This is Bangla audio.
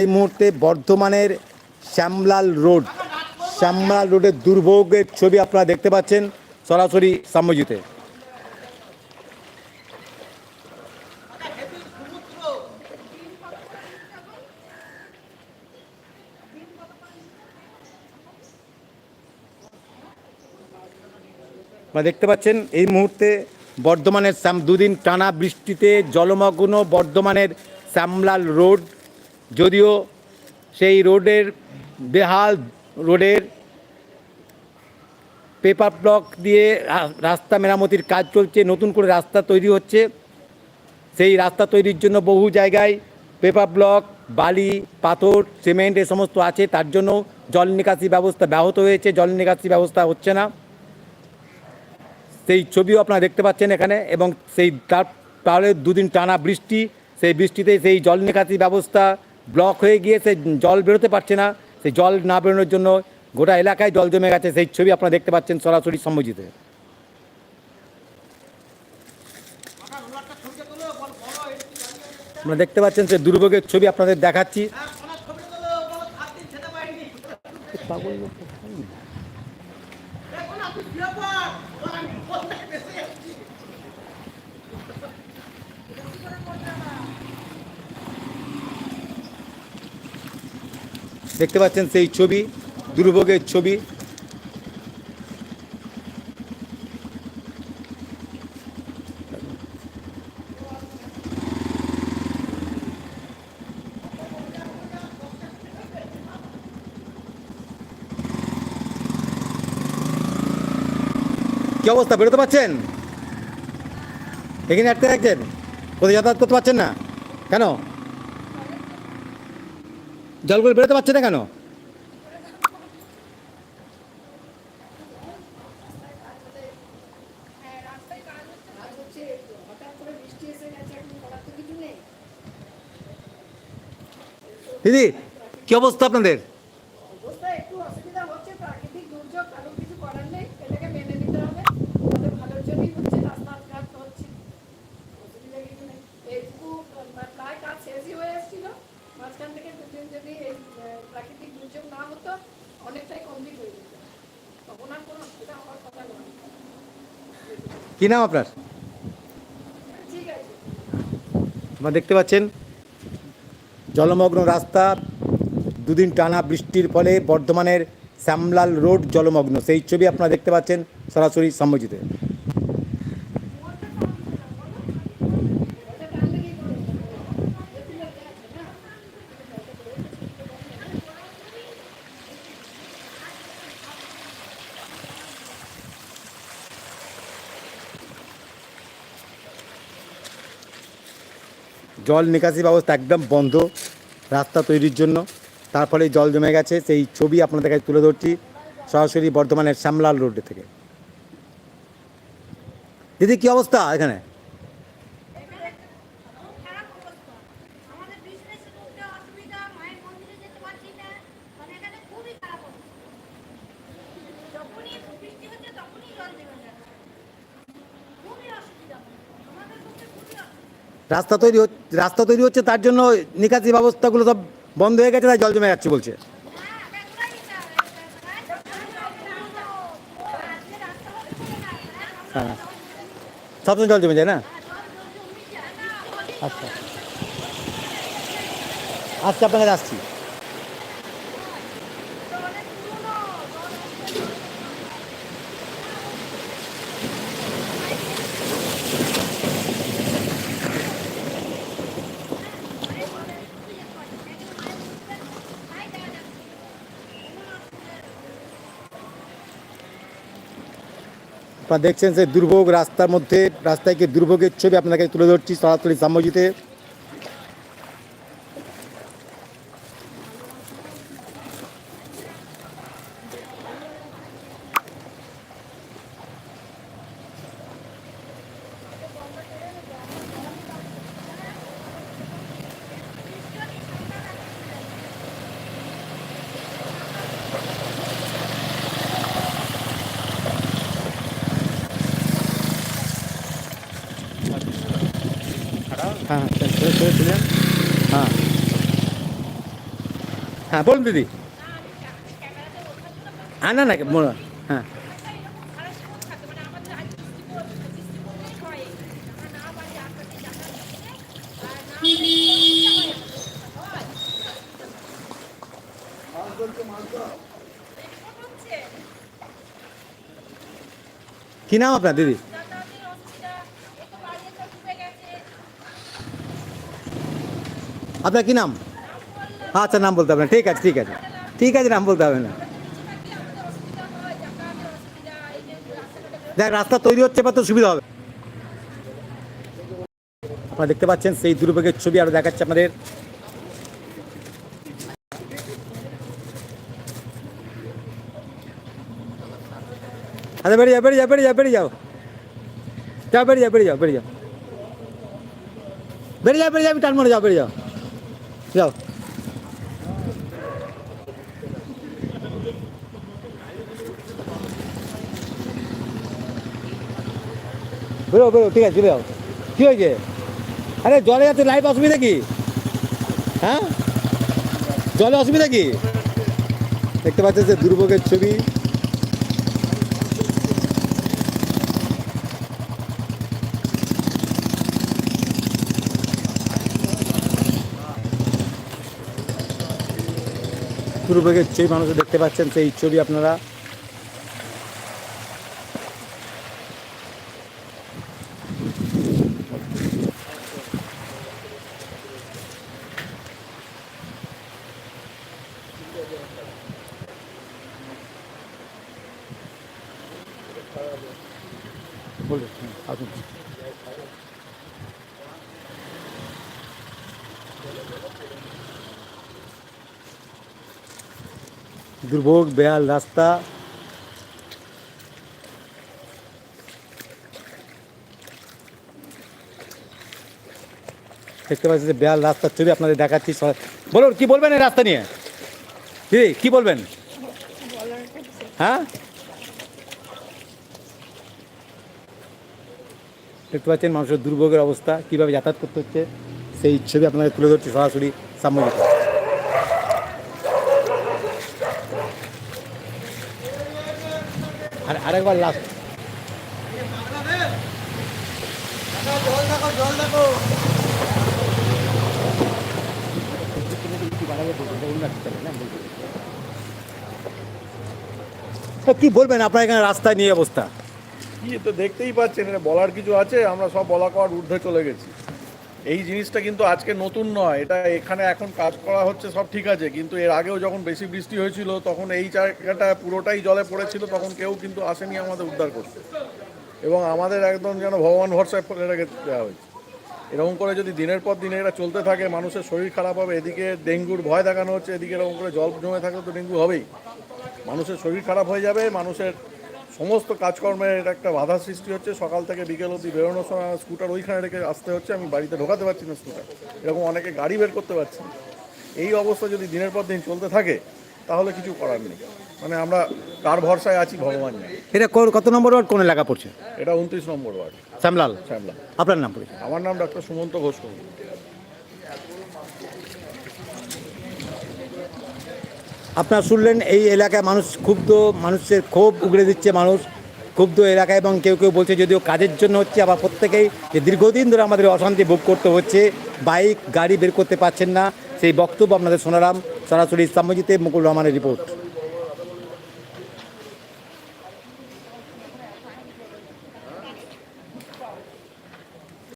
এই মুহূর্তে বর্ধমানের শ্যামলাল রোড, শ্যামলাল রোডের দুর্ভোগের ছবি আপনারা দেখতে পাচ্ছেন সরাসরি সাম্যজিতে। আপনারা দেখতে পাচ্ছেন, এই মুহূর্তে বর্ধমানের দুদিন টানা বৃষ্টিতে জলমগ্ন বর্ধমানের শ্যামলাল রোড। যদিও সেই রোডের বেহাল রোডের পেপার ব্লক দিয়ে রাস্তা মেরামতির কাজ চলছে, নতুন করে রাস্তা তৈরি হচ্ছে। সেই রাস্তা তৈরির জন্য বহু জায়গায় পেপার ব্লক, বালি, পাথর, সিমেন্ট এ সমস্ত আছে, তার জন্য জল নিকাশি ব্যবস্থা ব্যাহত হয়েছে। জল নিকাশি ব্যবস্থা হচ্ছে না। সেই ছবিও আপনারা দেখতে পাচ্ছেন এখানে এবং সেই তার, তাহলে দুদিন টানা বৃষ্টি, সেই বৃষ্টিতে সেই জল নিকাশি ব্যবস্থা ব্লক হয়ে গিয়ে সে জল বেরোতে পারছে না সেই জল না বেরোনোর জন্য গোটা এলাকায় জল জমে গেছে। সেই ছবি আপনারা দেখতে পাচ্ছেন সরাসরি সম্মুজিতে আপনারা দেখতে পাচ্ছেন সে দুর্ভোগের ছবি আপনাদের দেখাচ্ছি। দেখতে পাচ্ছেন সেই ছবি, দুর্ভোগের ছবি। কি অবস্থা, বেরোতে পারছেন? এখানে আটকে রাখছেন? কোথায় যাতায়াত করতে পারছেন না? কেন? জলগুলো বেরোতে পারছে না কেন? দিদি, কি অবস্থা আপনাদের? অবস্থা একটু অসুবিধা হচ্ছে, প্রাকৃতিক দুর্যোগ কিছু করার নেই এটাকে মেনে নিতে হবে আমাদের ভালোর জন্যই হচ্ছে রাস্তাঘাট হচ্ছে অসুবিধা কিছু নেই এইটুকু আহ, প্রায় কাজ শেষই হয়ে এসেছিল মাঝখান থেকে দুদিন যদি এই আহ, প্রাকৃতিক দুর্যোগ না হতো অনেকটাই কমপ্লিট হয়ে যেত তখন আর কোনো অসুবিধা হওয়ার কথা নয় কি নাম আপনার? দেখতে পাচ্ছেন, জলমগ্ন রাস্তা, দুদিন টানা বৃষ্টির ফলে বর্ধমানের শ্যামলাল রোড জলমগ্ন। সেই ছবি আপনারা দেখতে পাচ্ছেন সরাসরি সম্মুজিতে ওটা টানলে কি করে এপ্রিলের কাজ না জল নিকাশি ব্যবস্থা একদম বন্ধ রাস্তা তৈরির জন্য। তার ফলে জল জমে গেছে, সেই ছবি আপনাদের কাছে তুলে ধরছি সরাসরি বর্ধমানের শ্যামলাল রোড থেকে। দিদি, কি অবস্থা এখানে খারাপ অবস্থা আমাদের বিজনেসের মধ্যে অসুবিধা মায়ের মন্দিরে যেতে পারছি না মানে এখানে খুবই খারাপ অবস্থা যখনই বৃষ্টি হচ্ছে তখনই জল জমে যাচ্ছে খুবই অসুবিধা আমাদের পক্ষে খুবই অসুবিধা রাস্তা তৈরি রাস্তা তৈরি হচ্ছে, তার জন্য নিকাশি ব্যবস্থাগুলো সব বন্ধ হয়ে গেছে, তাই জল জমে যাচ্ছে বলছে। হ্যাঁ। আজকে সবসময় জল জমে যায় না? আচ্ছা। আচ্ছা আপনার কাছে আসছি। আপনারা দেখছেন যে দুর্ভোগ রাস্তার মধ্যে, রাস্তায় কি দুর্ভোগের ছবি আপনাকে তুলে ধরছি সরাসরি সাম্যজিতে। হ্যাঁ। হ্যাঁ হ্যাঁ বলুন দিদি। হ্যাঁ না না হ্যাঁ। কি নাম আপনার দিদি? আপনার কি নাম? আচ্ছা নাম বলতে হবে না। ঠিক আছে ঠিক আছে। ঠিক আছে, নাম বলতে হবে না। দেখ, রাস্তা তৈরি হচ্ছে বা তো সুবিধা হবে। আপনারা দেখতে পাচ্ছেন, সেই দুর্ভোগের ছবি আরও দেখাচ্ছে আপনাদের। আরে, বেরিয়ে যাও বেরিয়ে যাও বেরিয়ে যাও বেরিয়ে যাও। যাও, বেরিয়ে যাও বেরিয়ে যাও বেরিয়ে যাও। বেরিয়ে যাও বেরিয়ে যাও, আমি টান মনে যাও, বেরিয়ে যাও। যাও। বেরো বেরো, ঠিক আছে যাও কী হয়েছে? আরে জলে যাচ্ছে লাইফ অসুবিধা কি? হ্যাঁ? জলে অসুবিধা কি? দেখতে পাচ্ছেন যে দুর্ভোগের ছবি। দুর্ভোগের ছবি মানুষ দেখতে পাচ্ছেন সেই ছবি আপনারা হুম, আসুন দুর্ভোগ, বেহাল রাস্তা। দেখতে পাচ্ছি যে বেহাল রাস্তার ছবি আপনাদের দেখাচ্ছি বলুন, কি বলবেন এই রাস্তা নিয়ে? দিদি, কি বলবেন? হ্যাঁ? দেখতে পাচ্ছেন মানুষের দুর্ভোগের অবস্থা, কীভাবে যাতায়াত করতে হচ্ছে, সেই ছবি আপনাদের তুলে ধরছি সরাসরি সাময়িক আর আরেকবার লাস্ট কি বলবেন আপনার এখানে রাস্তায় নিয়ে অবস্থা? কি তো দেখতেই পাচ্ছেন বলার কিছু আছে, আমরা সব বলা করার ঊর্ধ্বে চলে গেছি। এই জিনিসটা কিন্তু আজকে নতুন নয়, এটা এখানে এখন কাজ করা হচ্ছে, সব ঠিক আছে, কিন্তু এর আগেও যখন বেশি বৃষ্টি হয়েছিল, তখন এই জায়গাটা পুরোটাই জলে পড়েছিল, তখন কেউ কিন্তু আসেনি আমাদের উদ্ধার করতে। এবং আমাদের একদম যেন ভগবান ভরসায় রেখে দেওয়া হয়েছে। এরকম করে যদি দিনের পর দিন এটা চলতে থাকে, মানুষের শরীর খারাপ হবে, এদিকে ডেঙ্গুর ভয় দেখানো হচ্ছে, এদিকে এরকম করে জল জমে থাকলে তো ডেঙ্গু হবেই। মানুষের শরীর খারাপ হয়ে যাবে, মানুষের সমস্ত কাজকর্মের এটা একটা বাধা সৃষ্টি হচ্ছে। সকাল থেকে বিকেল অবধি বেরোনোর সময় স্কুটার ওইখানে রেখে আসতে হচ্ছে। আমি বাড়িতে ঢোকাতে পারছি না স্কুটার এরকম অনেকে গাড়ি বের করতে পারছি না। এই অবস্থা যদি দিনের পর দিন চলতে থাকে তাহলে কিছু করার নেই। মানে আমরা কার ভরসায় আছি ভগবান এটা কত নম্বর ওয়ার্ড? কোন এলাকা পড়ছে? এটা উনত্রিশ নম্বর ওয়ার্ড। শ্যামলাল। শ্যামলা আপনার নাম পড়েছে আমার নাম ডক্টর সুমন্ত ঘোষ আপনারা শুনলেন, এই এলাকায় মানুষ ক্ষুব্ধ, মানুষের ক্ষোভ উগড়ে দিচ্ছে মানুষ, ক্ষুব্ধ এলাকায় এবং কেউ কেউ বলছে যদিও কাজের জন্য হচ্ছে, আবার প্রত্যেকেই যে দীর্ঘদিন ধরে আমাদের অশান্তি ভোগ করতে হচ্ছে, বাইক, গাড়ি বের করতে পারছেন না, সেই বক্তব্য আপনাদের শোনালাম, সরাসরি ইসলামজিতে মুকুল রহমানের রিপোর্ট।